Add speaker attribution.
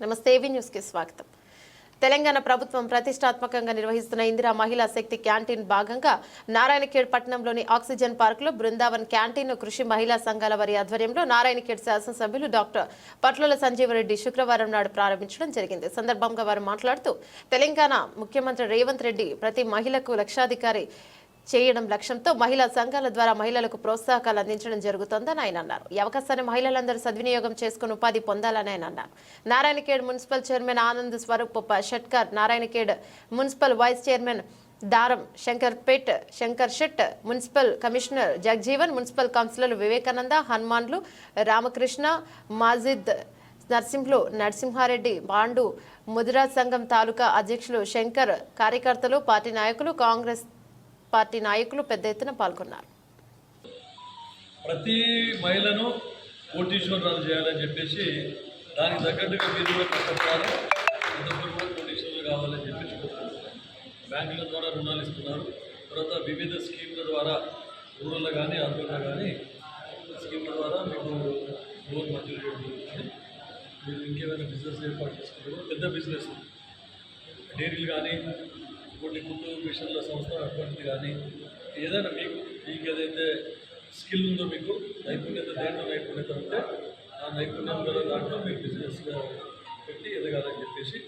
Speaker 1: నమస్తే ఏవీ న్యూస్కి స్వాగతం. తెలంగాణ ప్రభుత్వం ప్రతిష్టాత్మకంగా నిర్వహిస్తున్న ఇందిరా మహిళా శక్తి క్యాంటీన్ భాగంగా నారాయణఖేడ్ పట్టణంలోని ఆక్సిజన్ పార్కులో బృందావన్ క్యాంటీన్ కృషి మహిళా సంఘాల వారి ఆధ్వర్యంలో నారాయణఖేడ్ శాసనసభ్యులు డాక్టర్ పట్ల సంజీవరెడ్డి శుక్రవారం నాడు ప్రారంభించడం జరిగింది. సందర్భంగా వారు మాట్లాడుతూ తెలంగాణ ముఖ్యమంత్రి రేవంత్ రెడ్డి ప్రతి మహిళకు లక్షాధికారి చేయడం లక్ష్యంతో మహిళా సంఘాల ద్వారా మహిళలకు ప్రోత్సాహకాలు అందించడం జరుగుతోందని ఆయన అన్నారు. ఈ అవకాశాన్ని మహిళలందరూ సద్వినియోగం చేసుకుని ఉపాధి పొందాలని ఆయన అన్నారు. Narayankhed municipal chairman Anand Swaroop Shatkar Narayankhed municipal vice chairman Daram Shankar Pet Shankar Shet municipal commissioner Jagjeevan municipal councillor Vivekananda Hanmanlu Ramakrishna Majid Narsimhulu Narasimhareddy Bandu Mudiraj సంఘం తాలూకా అధ్యక్షులు శంకర్ కార్యకర్తలు పార్టీ నాయకులు కాంగ్రెస్ పార్టీ నాయకులు పెద్ద ఎత్తున పాల్గొన్నారు.
Speaker 2: ప్రతి మహిళను కోటీశ్వరాలు చేయాలని చెప్పేసి దానికి తగ్గట్టుగా మీరు కూడా కష్టపడాలి కోటీశ్వరులు కావాలని చెప్పేసి బ్యాంకుల ద్వారా రుణాలు ఇస్తున్నారు. తర్వాత వివిధ స్కీమ్ల ద్వారా రూరల్లో కానీ అర్బన్లో కానీ స్కీమ్ల ద్వారా మీకు లోన్ మంజూరు చేయడం మీరు ఇంకేమైనా బిజినెస్ ఏర్పాటు చేసుకుంటారు పెద్ద బిజినెస్. డైరీలు కానీ కొన్ని కుటుంబ విషయంలో సంస్థ అటువంటిది కానీ ఏదైనా మీకు మీకు ఏదైతే స్కిల్ ఉందో మీకు నైపుణ్యత దేంట్లో నైపుణ్యత ఉంటే ఆ నైపుణ్యం దాంట్లో మీరు బిజినెస్గా పెట్టి ఎదగాలని చెప్పేసి